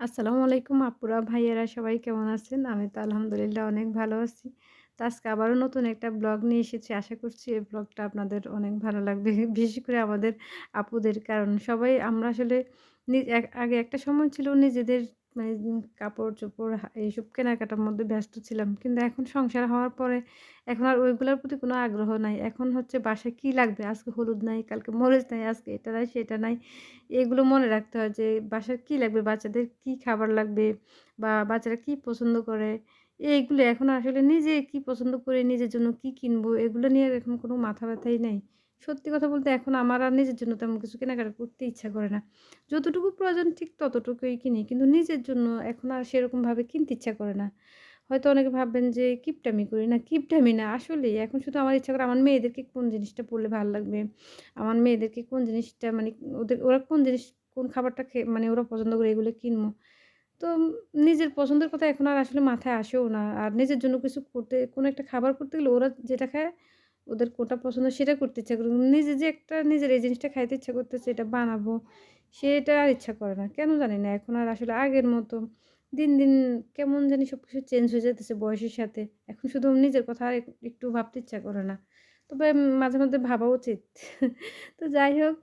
আসসালামু আলাইকুম আপুরা, ভাইয়েরা সবাই কেমন আছেন? আমি তো আলহামদুলিল্লাহ অনেক ভালো আছি। তো আজকে আবারও নতুন একটা ব্লগ নিয়ে এসেছি। আশা করছি এই ব্লগটা আপনাদের অনেক ভালো লাগবে। বিশেষ করে আমাদের আপুদের। কারণ সবাই আমরা আসলে আগে একটা সময় ছিল নিজেদের মানে কাপড়-চোপড় এইসব কেনাকাটার মধ্যে ব্যস্ত ছিলাম। কিন্তু এখন সংসার হওয়ার পরে এখন আর ওইগুলোর প্রতি কোনো আগ্রহ নাই। এখন হচ্ছে বাসায় কি লাগবে? আজকে হলুদ নাই, কালকে মরিচ নাই, আজকে এটা নাই, সেটা নাই। এগুলো মনে রাখতে হয় যে বাসায় কী লাগবে, বাচ্চাদের কী খাবার লাগবে বা বাচ্চারা কী পছন্দ করে। এইগুলো এখন আসলে নিজে কী পছন্দ করি, নিজের জন্য কী কিনবো এগুলো নিয়ে এখন কোনো মাথা ব্যথাই নাই। সত্যি কথা বলতে এখন আমার আর নিজের জন্য তেমন কিছু কেনাকাটা করতে ইচ্ছা করে না। যতটুকু প্রয়োজন ঠিক ততটুকুই কিনি। কিন্তু নিজের জন্য এখন আর সেরকমভাবে কিনতে ইচ্ছা করে না। হয়তো অনেকে ভাববেন যে, কিপটামি করি। না, কিপটামি না, আসলেই এখন শুধু আমার ইচ্ছা করে আমার মেয়েদেরকে কোন জিনিসটা পড়লে ভালো লাগবে। আমার মেয়েদেরকে কোন জিনিসটা মানে ওদের, ওরা কোন জিনিস, কোন খাবারটা খেয়ে মানে ওরা পছন্দ করে এগুলো কিনবো। তো নিজের পছন্দের কথা এখন আর আসলে মাথায় আসেও না। আর নিজের জন্য কিছু করতে, কোনো একটা খাবার করতে গেলে ওরা যেটা খায় ওদের কোনটা পছন্দ সেটা করতে ইচ্ছা করে। নিজে যে একটা নিজের এই জিনিসটা খাইতে ইচ্ছা করতেছে এটা বানাবো, সেটা আর ইচ্ছা করে না। কেন জানি না এখন আর আসলে আগের মতো দিন, দিন কেমন জানি সব কিছু চেঞ্জ হয়ে যেতেছে বয়সের সাথে। এখন শুধু নিজের কথা আর একটু ভাবতে ইচ্ছা করে না। তবে মাঝে মধ্যে ভাবা উচিত। তো যাই হোক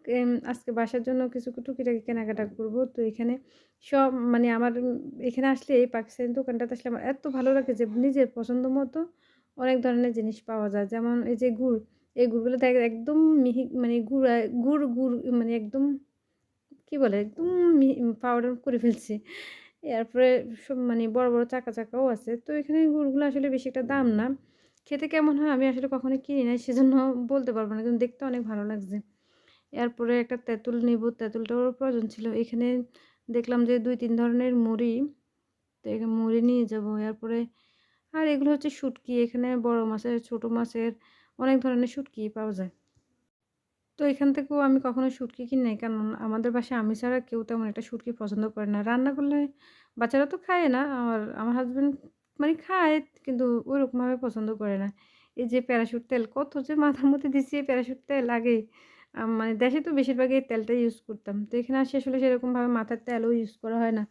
আজকে বাসার জন্য কিছু টুকিটাকি কেনাকাটা করব। তো এখানে সব মানে আমার এখানে আসলে এই পাকিস্তানি দোকানটাতে আসলে আমার এত ভালো লাগে যে নিজের পছন্দ মতো অনেক ধরনের জিনিস পাওয়া যায়। যেমন এই যে গুড়, এই গুড়গুলো দেখ একদম মিহি মানে গুড়া গুড়, গুড় মানে একদম কি বলে? একদম পাউডার করে ফেলছি। এরপরে সব মানে বড়, বড় চাকা, চাকাও আছে। তো এখানে গুড়গুলো আসলে বেশি একটা দাম না। খেতে কেমন হয় আমি আসলে কখনো কিনি নাই সেজন্য বলতে পারব না। কিন্তু দেখতে অনেক ভালো লাগছে। এরপরে একটা তেঁতুল নিবো, তেঁতুলটারও প্রয়োজন ছিল। এখানে দেখলাম যে ২-৩ ধরনের মুড়ি, তো এখানে মুড়ি নিয়ে যাব। এরপরে আর এগুলো হচ্ছে শুঁটকি। এখানে বড় মাছের, ছোট মাছের অনেক ধরনের শুঁটকি পাওয়া যায়। তো এখান থেকেও আমি কখনো শুটকি কিনি। কারণ আমাদের বাসায় আমি ছাড়া কেউ তেমন একটা শুটকি পছন্দ করে না। রান্না করলে বাচ্চারা তো খায় না। আর আমার হাজব্যান্ড মানে খায় কিন্তু ওইরকমভাবে পছন্দ করে না। এই যে প্যারাশুট তেল কত যে মাথার মধ্যে এই প্যারাশুট তেল আগে মানে দেশে তো বেশিরভাগই এই তেলটাই ইউজ করতাম। তো এখানে আসি আসলে সেরকমভাবে মাথার তেলও ইউজ করা হয় না।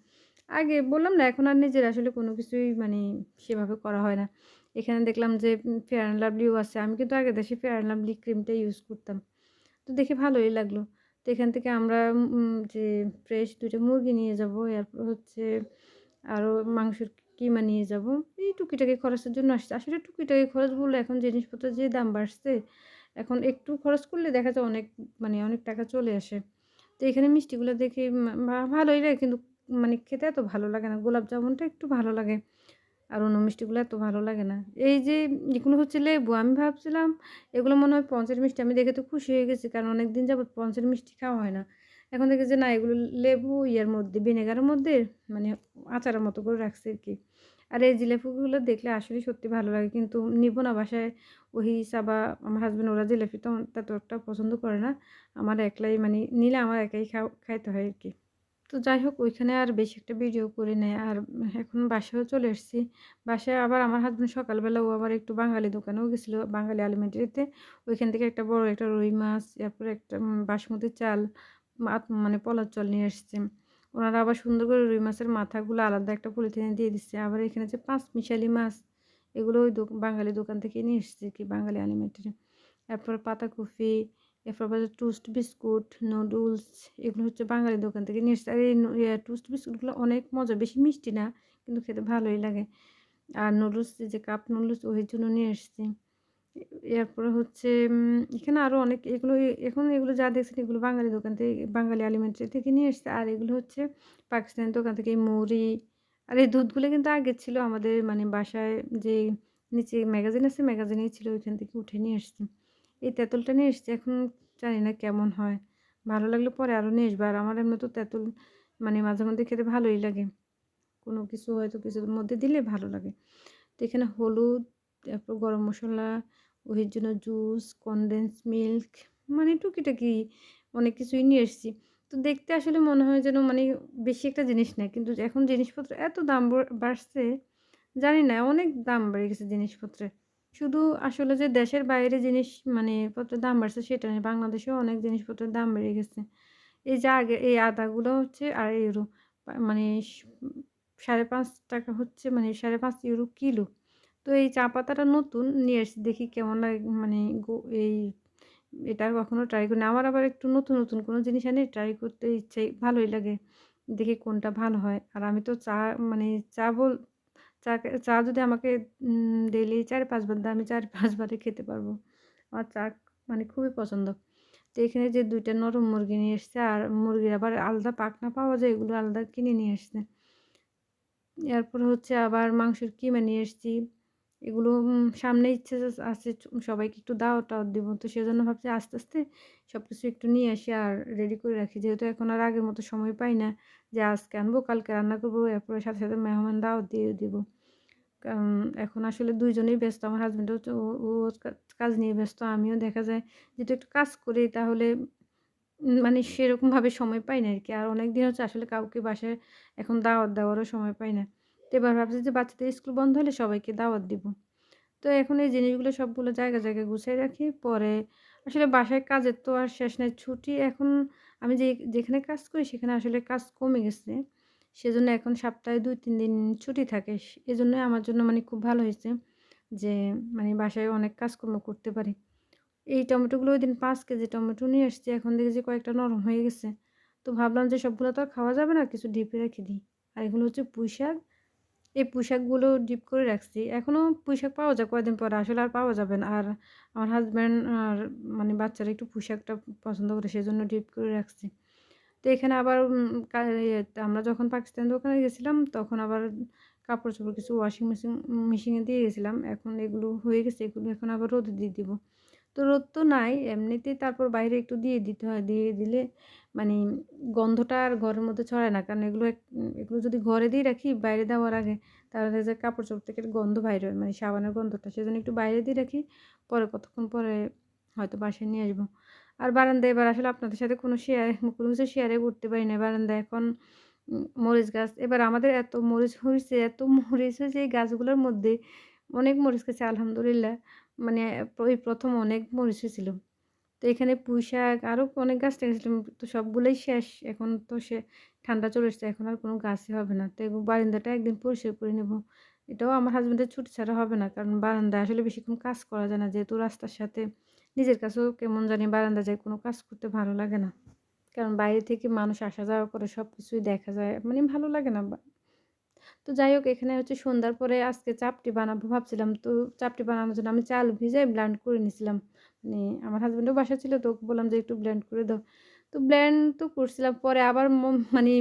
আগে বললাম না এখন আর নিজের আসলে কোনো কিছুই মানে সেভাবে করা হয় না। এখানে দেখলাম যে ফেয়ার অ্যান্ড লাভলিও আছে। আমি কিন্তু আগে দেশে ফেয়ার অ্যান্ড লাভলি ক্রিমটা ইউজ করতাম। তো দেখে ভালোই লাগল। তো এখান থেকে আমরা যে ফ্রেশ ২ টা মুরগি নিয়ে যাব। এরপর হচ্ছে আরও মাংসের কিমা নিয়ে যাব। এই টুকিটাকি খরচের জন্য আসছে। আসলে টুকিটাকি খরচ বললে এখন জিনিসপত্রের যে দাম বাড়ছে, এখন একটু খরচ করলে দেখা যায় অনেক মানে অনেক টাকা চলে আসে। তো এখানে মিষ্টিগুলো দেখে ভালোই লাগে কিন্তু মানে খেতে এত ভালো লাগে না। গোলাপ জামুনটা একটু ভালো লাগে। আর অন্য মিষ্টিগুলো এত ভালো লাগে না। এই যে এগুলো হচ্ছে লেবু। আমি ভাবছিলাম এগুলো মনে হয় পঞ্চের মিষ্টি। আমি দেখে তো খুশি হয়ে গেছি। কারণ অনেক দিন যাবত পঞ্চের মিষ্টি খাওয়া হয় না। এখন দেখি যে না, এগুলো লেবু ইয়ের মধ্যে, ভিনেগারের মধ্যে মানে আচারের মতো করে রাখছে আর কি আর এই জিলাপিগুলো দেখলে আসলেই সত্যি ভালো লাগে। কিন্তু নিব না বাসায় ওহি সাবা, আমার হাজব্যান্ড ওরা জিলাপি তো ততটা পছন্দ করে না। আমার একলাই মানে নিলে আমার একাই খাও, খাইতে হয় আরকি। তো যাই হোক ওইখানে আর বেশি একটা ভিডিও করি নাই। আর এখন বাসায়ও চলে এসেছি। বাসায় আবার আমার হাসব্যান্ড সকালবেলা ও আবার একটু বাঙালি দোকানেও গেছিল বাঙালি আলিমেন্টারিতে। ওইখান থেকে একটা বড় একটা রুই মাছ, এরপরে একটা বাসমতি চাল, মানে পলার চাল নিয়ে এসছে। ওনারা আবার সুন্দর করে রুই মাছের মাথাগুলো আলাদা একটা পলিথিনে দিয়ে দিচ্ছে। আবার এখানে যে পাঁচ মিশালি মাছ, এগুলো ওই বাঙালি দোকান থেকে নিয়ে এসেছে কি বাঙালি আলিমেন্টারি। এরপর পাতাকপি এরপর আবার টোস্ট বিস্কুট, নুডলস এগুলো হচ্ছে বাঙালি দোকান থেকে নিয়ে। আর এই টোস্ট বিস্কুটগুলো অনেক মজা, বেশি মিষ্টি না কিন্তু খেতে ভালোই লাগে। আর নুডলস যে কাপ নুডলস ওই জন্য নিয়ে এসছি। এরপরে হচ্ছে এখানে আরও অনেক এগুলো এখন এগুলো যা দেখছেন এগুলো বাঙালি দোকান থেকে বাঙালি আলিমেন্টারি থেকে নিয়ে এসছে। আর এগুলো হচ্ছে পাকিস্তানি দোকান থেকে মুড়ি আর এই দুধগুলো কিন্তু আগে ছিল আমাদের মানে বাসায় যে নিচে ম্যাগাজিন আছে ম্যাগাজিনেই ছিল ওইখান থেকে উঠে নিয়ে এসছি। এই তেঁতুলটা নিয়ে এসছি। এখন জানি না কেমন হয়। ভালো লাগলে পরে আরও নিয়ে আসব। আর আমার এমনি তো তেঁতুল মানে মাঝে মধ্যে খেতে ভালোই লাগে। কোনো কিছু হয়তো কিছুর মধ্যে দিলে ভালো লাগে। তো এখানে হলুদ, তারপর গরম মশলা ওহির জন্য জুস, কনডেন্স মিল্ক মানে টুকিটাকি অনেক কিছুই নিয়ে এসেছি। তো দেখতে আসলে মনে হয় যেন মানে বেশি একটা জিনিস না। কিন্তু এখন জিনিসপত্র এত দাম বাড়ছে, জানি না অনেক দাম বেড়ে গেছে জিনিসপত্রের। শুধু আসলে যে দেশের বাইরে জিনিস মানে পত্রের দাম বাড়ছে সেটা নয়। বাংলাদেশেও অনেক জিনিসপত্রের দাম বেড়ে গেছে। এই যে আগে এই আদাগুলো হচ্ছে ২.৫ ইউরো। মানে সাড়ে পাঁচ টাকা হচ্ছে মানে €৫.৫ কিলো। তো এই চা পাতাটা নতুন নিয়ে এসেছি দেখি কেমন লাগে মানে এই এটা কখনো ট্রাই করিনি। আমার আবার একটু নতুন, নতুন কোনো জিনিস এনে ট্রাই করতে ইচ্ছে ভালোই লাগে। দেখি কোনটা ভালো হয়। আর আমি তো চা মানে চা বল চা চা যদি আমাকে উম ডেইলি ৪-৫ বার দেয় আমি ৪-৫ বারই খেতে পারব। আমার চা মানে খুবই পছন্দ। তো এখানে যে দুইটা নরম মুরগি নিয়ে এসছে আর মুরগির আবার আলাদা পাখনা পাওয়া যায় এগুলো আলাদা কিনে নিয়ে আসছে। এরপর হচ্ছে আবার মাংসের কিমা নিয়ে এসছি। এগুলো সামনে ইচ্ছে আছে সবাইকে একটু দাওয়াত-টাওয়াত দিব। তো সেজন্য ভাবছি আস্তে, আস্তে সব কিছু একটু নিয়ে আসি আর রেডি করে রাখি। যেহেতু এখন আর আগের মতো সময় পাই না যে আজকে আনব, কালকে রান্না করব, এরপরে সাথে, সাথে মেহমান দাওয়াত দিয়ে দিব। কারণ এখন আসলে দুইজনেই ব্যস্ত। আমার হাসব্যান্ডও হচ্ছে ও কাজ নিয়ে ব্যস্ত। আমিও দেখা যায় যদি একটু কাজ করি তাহলে মানে সেরকমভাবে সময় পাই না আর কি আর অনেক দিন হচ্ছে আসলে কাউকে বাসায় এখন দাওয়াত দেওয়ারও সময় পাই না। তো এবার ভাবছি যে বাচ্চাদের স্কুল বন্ধ হলে সবাইকে দাওয়াত দিব। তো এখন এই জিনিসগুলো সবগুলো জায়গায়, জায়গায় গুছাই রাখি। পরে আসলে বাসায় কাজের তো আর শেষ নাই। ছুটি এখন আমি যে যেখানে কাজ করি সেখানে আসলে কাজ কমে গেছে। সেজন্য এখন সপ্তাহে ২-৩ দিন ছুটি থাকে। এজন্য আমার জন্য মানে খুব ভালো হয়েছে যে মানে বাসায় অনেক কাজকর্ম করতে পারি। এই টমেটোগুলো ওই দিন পাঁচ কেজি টমেটো নিয়ে আসছি। এখন দেখেছি কয়েকটা নরম হয়ে গেছে। তো ভাবলাম যে সবগুলো তো আর খাওয়া যাবে না, কিছু ডিপে রেখে দিই। আর এগুলো হচ্ছে পুঁইশাক। এই পোশাকগুলো ডিপ করে রাখছি। এখনও পুঁইশাক পাওয়া যায় কয়েকদিন পরে। আসলে আর পাওয়া যাবে না। আর আমার হাজব্যান্ড আর মানে বাচ্চারা একটু পুঁইশাকটা পছন্দ করে সেজন্য ডিপ করে রাখছি। তো এখানে আবার আমরা যখন পাকিস্তান দোকানে গেছিলাম, তখন আবার কাপড়-চোপড় কিছু ওয়াশিং মেশিন মেশিনে দিয়ে গেছিলাম। এখন এগুলো হয়ে গেছে। এগুলো এখন আবার রোদে দিয়ে দিব। তো রোদ তো নাই এমনিতেই তারপর বাইরে একটু দিয়ে দিতে হয়। দিয়ে দিলে মানে গন্ধটা আর ঘরের মধ্যে ছড়ায় না। কারণ এগুলো এগুলো যদি ঘরে দিয়ে রাখি, বাইরে দেওয়ার আগে তাহলে যে কাপড়-চোপড় থেকে গন্ধ বাইর হয় মানে সাবানের গন্ধটা। সেজন্য একটু বাইরে দিয়ে রাখি। পরে কতক্ষণ পরে হয়তো বাসায় নিয়ে আসব। আর বারান্দায় এবার আসলে আপনাদের সাথে কোনো শেয়ার কোনো কিছু শেয়ারই করতে পারি না। বারান্দায় এখন মরিচ গাছ, এবার আমাদের এত মরিচ হয়েছে এত মরিচ হয়েছে এই গাছগুলোর মধ্যে অনেক মরিচ খাইছি আলহামদুলিল্লাহ। মানে ওই প্রথম অনেক মরিচ হয়েছিল। তো এখানে পুঁইশাক আরও অনেক গাছ লাগাইছিলাম তো সবগুলোই শেষ। এখন তো সে ঠান্ডা চলে এসছে। এখন আর কোনো গাছই হবে না। তো বারান্দাটা একদিন পরিষ্কার করে নেব। এটাও আমার হাজব্যান্ডের ছুটি ছাড়া হবে না। কারণ বারান্দায় আসলে বেশিক্ষণ কাজ করা যায় না। যেহেতু রাস্তার সাথে নিজের কাছেও কেমন জানি বারান্দা যায়, কোনো কাজ করতে ভালো লাগে না। কারণ বাইরে থেকে মানুষ আসা যাওয়া করে সব কিছুই দেখা যায়। মানে ভালো লাগে না। তো যাই হোক, এখানে হচ্ছে সন্ধ্যার পরে আজকে চাপটি বানাবো ভাবছিলাম। তো চাপটি বানানোর জন্য আমি চাল ভিজায় ব্লেন্ড করে নিছিলাম। মানে আমার হাজব্যান্ডও বাসা ছিল, তো বললাম যে একটু ব্লেন্ড করে দাও। তো ব্ল্যান্ড তো করছিলাম, পরে আবার মানে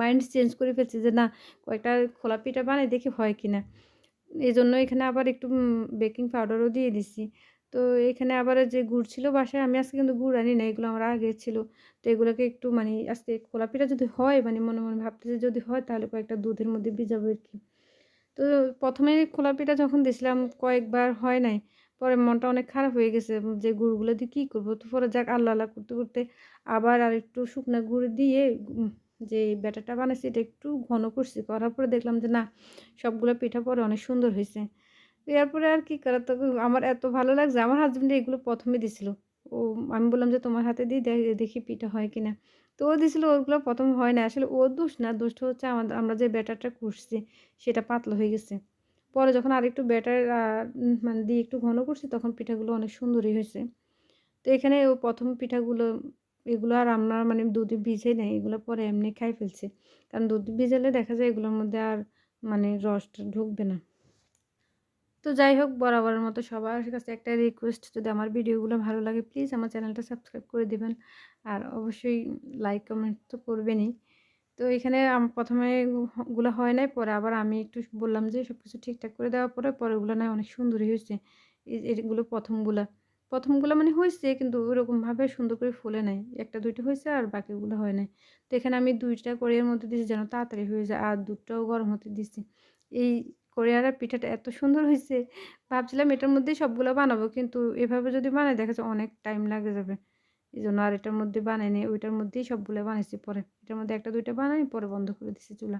মাইন্ড চেঞ্জ করে ফেলছি যে না, কয়েকটা খোলা পিঠা বানাই দেখি হয় কিনা। এই জন্য এখানে আবার একটু বেকিং পাউডারও দিয়ে দিছি। তো এখানে আবার যে গুড় ছিল বাসায় আমি আজকে কিন্তু গুড় আনি না এগুলো আমার আগে ছিল। তো এগুলোকে একটু মানে আজকে খোলা পিঠা যদি হয় মানে মনে, মনে ভাবতেছি যদি হয় তাহলে কয়েকটা দুধের মধ্যে ভিজাবো আরকি। তো ১ম এ খোলা পিঠা যখন দিছিলাম কয়েকবার হয় নাই। পরে মনটা অনেক খারাপ হয়ে গেছে যে গুড়গুলো দিয়ে কী করব তো পরে যাক আল্লাহ, আল্লাহ করতে, করতে আবার আরেকটু শুকনা গুঁড়ো দিয়ে যে ব্যাটারটা বানাইছি এটা একটু ঘন করছি। করার পরে দেখলাম যে না সবগুলো পিঠা পরে অনেক সুন্দর হইছে। এরপরে আর কি করার তো আমার এত ভালো লাগছে আমার হাসব্যান্ড এগুলো ১ম এ দিছিল। ও, আমি বললাম যে, তোমার হাতে দিই, দেখি পিঠা হয় কিনা। তো ও দিছিল, ওগুলো ১ম হয় না। আসলে ও দোষ না। দোষটা হচ্ছে আমাদের, আমরা যে ব্যাটারটা করছি, সেটা পাতলা হয়ে গেছে। পরে যখন আরেকটু ব্যাটার মানে দিয়ে একটু ঘন করছি, তখন পিঠাগুলো অনেক সুন্দরই হয়েছে। তো এখানে ও প্রথম পিঠাগুলো, এগুলো আর আমরা মানে দুধে ভিজাই নাই। এগুলো পরে এমনি খাই ফেলছি। কারণ দুধ ভিজালে দেখা যায় এগুলোর মধ্যে আর মানে রসটা ঢুকবে না। তো যাই হোক, বরাবরের মতো সবার কাছে একটা রিকোয়েস্ট যদি আমার ভিডিওগুলো ভালো লাগে প্লিজ আমার চ্যানেলটা সাবস্ক্রাইব করে দিবেন। আর অবশ্যই লাইক কমেন্ট তো করবেনই। তো এখানে আম ১ম এ গুলা হয় নাই, পরে আবার আমি একটু বললাম যে সব কিছু ঠিকঠাক করে দেওয়ার পরে পরেরগুলো নয় অনেক সুন্দরই হয়েছে। এগুলো ১ম গুলা। ১ম গুলা মানে হয়েছে, কিন্তু ওরকমভাবে সুন্দর করে ফুলে নাই। একটা, দুইটা হয়েছে আর বাকিগুলো হয় নাই। তো এখানে আমি ২ টা কড়াইয়ের মধ্যে দিয়েছি যেন তাড়াতাড়ি হয়ে যায়, আর দুধটাও গরম হতে দিছি। এই কোরিয়ার পিঠাটা এত সুন্দর হয়েছে ভাবছিলাম এটার মধ্যেই সবগুলো বানাবো, কিন্তু এভাবে যদি বানাই দেখা যায় অনেক টাইম লাগে যাবে। এই জন্য আর এটার মধ্যে বানাই বানাইনি ওইটার মধ্যেই সবগুলো বানাইছি পরে। এটার মধ্যে একটা, দুইটা বানাই, পরে বন্ধ করে দিছি চুলা।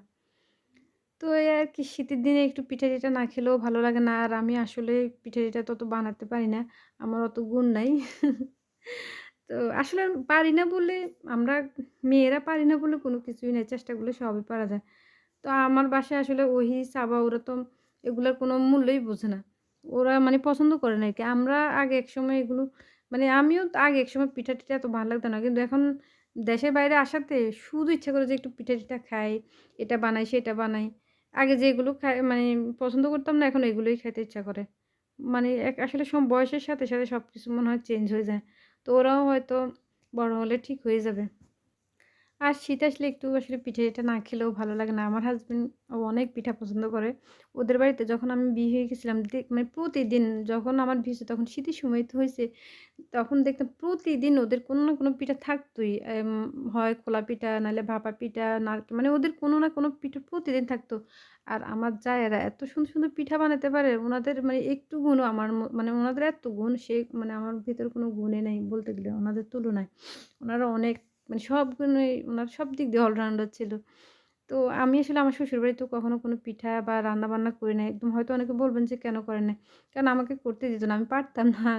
তো এই আর কি, শীতের দিনে একটু পিঠা-টিঠা না খেলেও ভালো লাগে না। আর আমি আসলে পিঠা-টিঠা তত বানাতে পারি না। আমার অত গুণ নাই। তো আসলে পারি না বলে, আমরা মেয়েরা পারি না বলে কোনো কিছুই নেই, চেষ্টা করলে সবই পারা যায়। তো আমার বাসায় আসলে ওহি, সাবা ওরা তো এগুলোর কোনো মূল্যই বোঝে না। ওরা মানে পছন্দ করে না কি আমরা আগে একসময় এগুলো মানে আমিও আগে একসময় পিঠা-টিঠা এত ভালো লাগতো না। কিন্তু এখন দেশের বাইরে আসাতে শুধু ইচ্ছা করে যে একটু পিঠা-টিঠা খাই, এটা বানাই, সেটা বানাই। আগে যেগুলো খাই মানে পছন্দ করতাম না এখন এগুলোই খাইতে ইচ্ছা করে। মানে এক আসলে সব বয়সের সাথে, সাথে সবকিছু মনে হয় চেঞ্জ হয়ে যায়। তো ওরাও হয়তো বড় হলে ঠিক হয়ে যাবে। আর শীত আসলে একটু আসলে পিঠা-টিঠা না খেলেও ভালো লাগে না। আমার হাজব্যান্ড ও অনেক পিঠা পছন্দ করে। ওদের বাড়িতে যখন আমি বিয়ে হয়ে গেছিলাম মানে প্রতিদিন যখন আমার বিয়ে তখন শীতের সময় তো হইছে। তখন দেখতাম প্রতিদিন ওদের কোনো না কোনো পিঠা থাকতোই হয় খোলা পিঠা, নাইলে ভাপা পিঠা, নারকেল মানে ওদের কোনো না কোনো পিঠা প্রতিদিন থাকতো। আর আমার জায়েরা এত সুন্দর, সুন্দর পিঠা বানাতে পারে। ওনাদের মানে একটু গুণও আমার মানে ওনাদের এত গুণ সে মানে আমার ভেতরে কোনো গুণই নাই বলতে গেলে ওনাদের তুলনায়। ওনারা অনেক মানে সব ওনার সব দিক দিয়ে অলরাউন্ডার ছিল। তো আমি আসলে আমার শ্বশুরবাড়িতেও কখনো কোনো পিঠা বা রান্না-বান্না করি নাই। একদম হয়তো অনেকে বলবেন যে কেন করেন নাই? কারণ আমাকে করতে দিত না। আমি পারতাম না।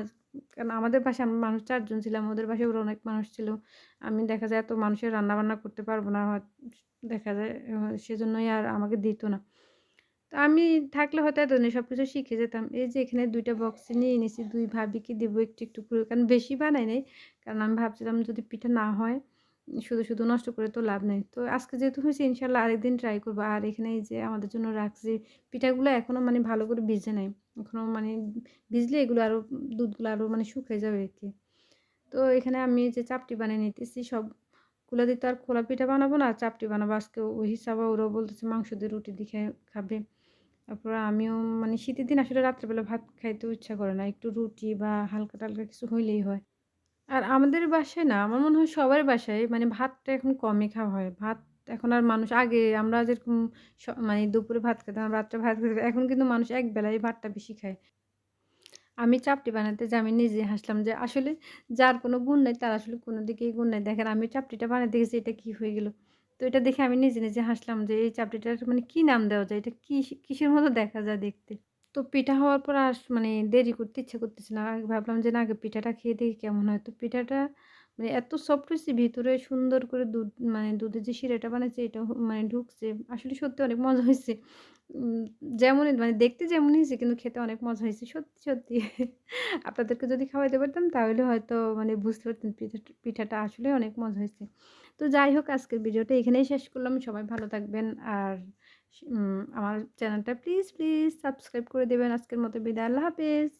কারণ আমাদের বাসায় আমরা মানুষ ৪ জন ছিলাম। ওদের বাসায় ওরা অনেক মানুষ ছিল। আমি দেখা যায় এত মানুষের রান্না-বান্না করতে পারব না। দেখা যায় সেজন্যই আর আমাকে দিত না। তো আমি থাকলে হয়তো এত সব কিছু শিখে যেতাম। এই যে এখানে ২ টা বক্সে নিয়ে নিছি। ২ ভাবিকে দিব একটু, একটু করে। কারণ বেশি বানাই নাই। কারণ আমি ভাবছিলাম যদি পিঠা না হয়, শুধু, শুধু নষ্ট করে তো লাভ নেই তো আজকে যেহেতু হইছে ইনশাআল্লাহ আরেকদিন ট্রাই করব। আর এখানে যে আমাদের জন্য রাখছি। পিঠাগুলো এখনও মানে ভালো করে ভিজে নেয় এখনও মানে ভিজলে এগুলো আরও দুধগুলো আরও মানে শুকায় যাবে আরকি। তো এখানে আমি যে চাপটি বানিয়ে নিতেছি। সবগুলা দিয়ে তো আর খোলা পিঠা বানাবো না। চাপটি বানাবো। আজকে ওই হিসাবে ওরাও বলতেছে মাংস দিয়ে রুটি দিয়ে খাবে। তারপর আমিও মানে শীতের দিন আসলে রাত্রেবেলা ভাত খাইতেও ইচ্ছা করে না। একটু রুটি বা হালকা-টালকা কিছু হইলেই হয়। আর আমাদের বাসায় না আমার মনে হয় সবার বাসায় মানে ভাতটা এখন কমই খাওয়া হয়। ভাত এখন আর মানুষ আগে আমরা যেরকম মানে দুপুরে ভাত খেতাম, রাত্রে ভাত খেতাম। এখন কিন্তু মানুষ একবেলাই ভাতটা বেশি খায়। আমি চাপটি বানাতে যে আমি নিজে হাসলাম যে আসলে যার কোনো গুণ নাই তার আসলে কোনো দিকেই গুণ নাই। দেখেন আমি চাপটিটা বানাতে গেছি এটা কি হয়ে গেল। তো এটা দেখে আমি নিজে, নিজে হাসলাম যে এই চাপটিটার মানে কি নাম দেওয়া যায়? এটা কিস কিসের মতো দেখা যায় দেখতে? তো পিঠা হওয়ার পর আর মানে দেরি করতে ইচ্ছা করতেছে না। আগে ভাবলাম যে না আগে পিঠাটা খেয়ে দেখি কেমন হয়। তো পিঠাটা মানে এত সফট হইছে ভিতরে সুন্দর করে দুধ মানে দুধের যে শিরাটা বানাইছে এটা মানে ঢুকছে। আসলে সত্যি অনেক মজা হয়েছে যেমনই মানে দেখতে যেমনই হয়েছে কিন্তু খেতে অনেক মজা হয়েছে সত্যি, সত্যি। আপনাদেরকে যদি খাওয়াইতে পারতাম তাহলে হয়তো মানে বুঝতে পারতেন পিঠাটা পিঠাটা আসলেই অনেক মজা হয়েছে তো যাই হোক আজকের ভিডিওটা এখানেই শেষ করলাম। সবাই ভালো থাকবেন। আর আমার চ্যানেলটা প্লিজ, প্লিজ সাবস্ক্রাইব করে দেবেন আজকের মতো বিদায়। আল্লাহ হাফেজ।